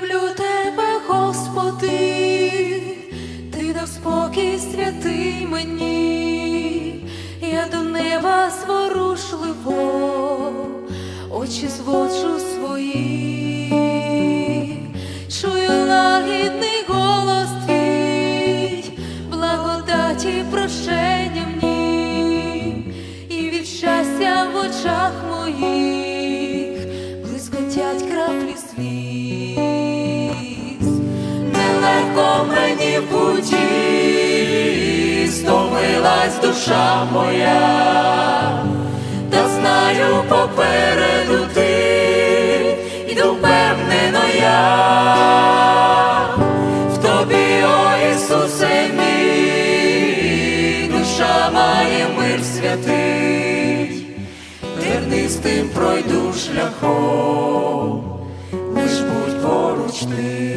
люблю тебе, Господи, ти дав спокій святий мені, я до неба зворушливо, очі зводжу свої. Душа моя, та знаю попереду ти, йду впевнено я, в тобі, о Ісусе душа має мир святий, тернистим пройду шляхом, лиш будь поруч ти.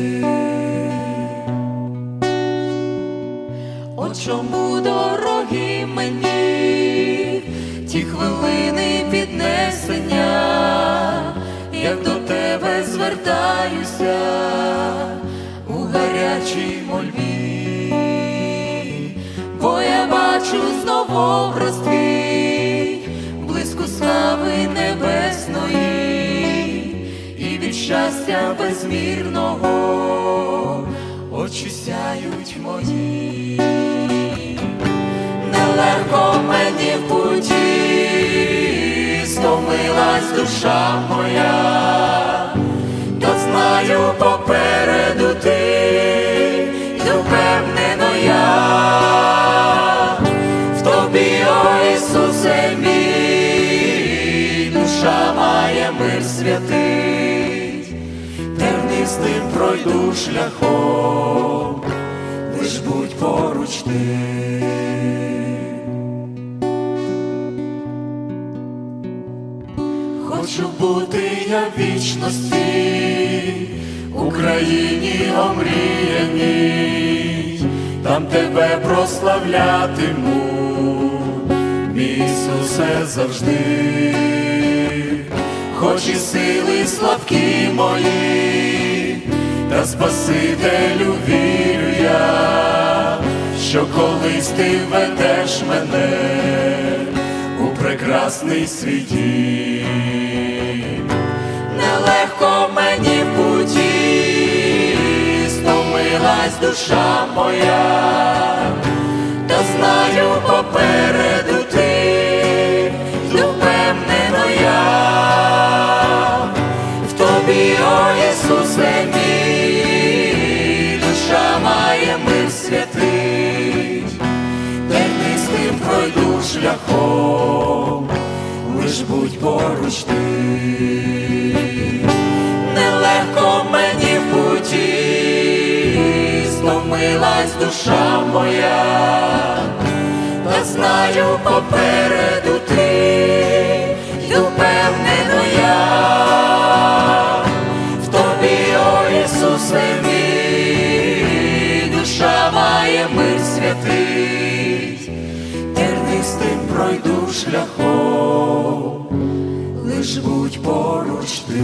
Чому дорогі звертаюся у гарячій мольбі, бо я бачу знову образ твій, близько слави небесної, і від щастя безмірного очі сяють мої, нелегко мені в путі, стомилась душа моя, святий тернистим пройду шляхом, лиш будь поруч ти. Хочу бути я в вічності, Україні омріяній, там тебе прославлятиму, мій Ісусе завжди хоч і сили слабкі мої, та Спасителю вірю я, що колись ти ведеш мене у прекрасний світі. Нелегко мені в путі, стомилась душа моя, шляхом, лиш будь поруч ти. Нелегко мені в путі, стомилась душа моя, та знаю попереду ти, йду впевнено я, в тобі, о Ісусе мій, душа має мир святий, шляхом, лиш будь поруч ти.